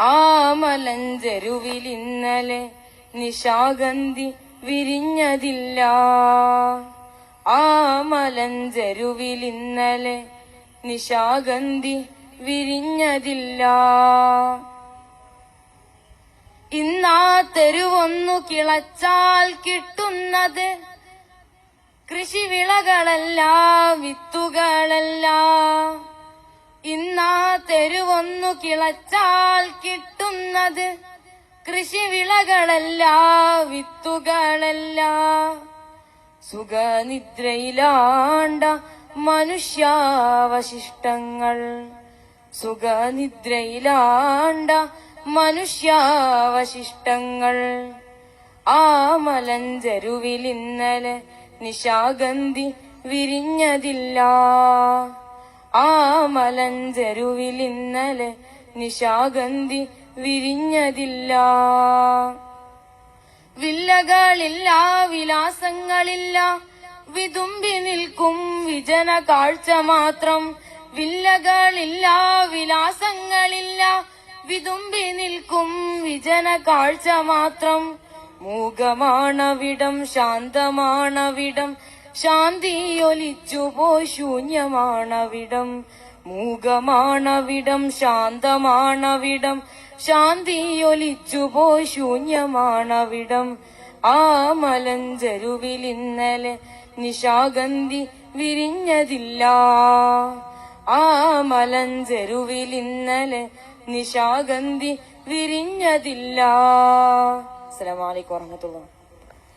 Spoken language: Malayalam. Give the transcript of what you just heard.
ആ മലഞ്ചെരുവിൽ ഇന്നലെ നിശാഗന്ധി വിരിഞ്ഞതില്ല. ആ മലഞ്ചെരുവിൽ ഇന്നലെ നിശാഗന്ധി വിരിഞ്ഞതില്ല. ഇന്നാ തെരുവൊന്നു കിളച്ചാൽ കിട്ടുന്നത് കൃഷിവിളകളല്ല വിത്തുകളല്ല. തെരുവൊന്നു കിളച്ചാൽ കിട്ടുന്നത് കൃഷിവിളകളല്ല വിത്തുകളല്ല. സുഖനിദ്രയിലാണ്ട മനുഷ്യാവശിഷ്ടങ്ങൾ. സുഖനിദ്രയിലാണ്ട മനുഷ്യാവശിഷ്ടങ്ങൾ. ആ മലഞ്ചരുവിൽ ഇന്നലെ നിശാഗന്ധി വിരിഞ്ഞതില്ല. ആ മലഞ്ചെരുവിൽ ഇന്നലെ നിശാഗന്ധി വിരിഞ്ഞതില്ല. വില്ലകളില്ല വിലാസങ്ങളില്ല വിതുമ്പി നിൽക്കും വിജന കാഴ്ച മാത്രം. വില്ലകളില്ല വിലാസങ്ങളില്ല വിതുമ്പി നിൽക്കും വിജന കാഴ്ച മാത്രം. മൂകമാണവിടം ശാന്തമാണവിടം ശാന്തിയൊലിച്ചു പോ ശൂന്യമാണവിടം. മൂകമാണവിടം ശാന്തമാണവിടം. ശാന്തിയൊലിച്ചു പോ ശൂന്യമാണവിടം. ആ മലഞ്ചരുവിൽ ഇന്നലെ നിശാഗന്ധി വിരിഞ്ഞതില്ല. ആ മലഞ്ചെരുവിൽ ഇന്നലെ നിശാഗന്ധി വിരിഞ്ഞതില്ല. അസ്സലാമു അലൈക്കും വറഹ്മത്തുള്ളാഹി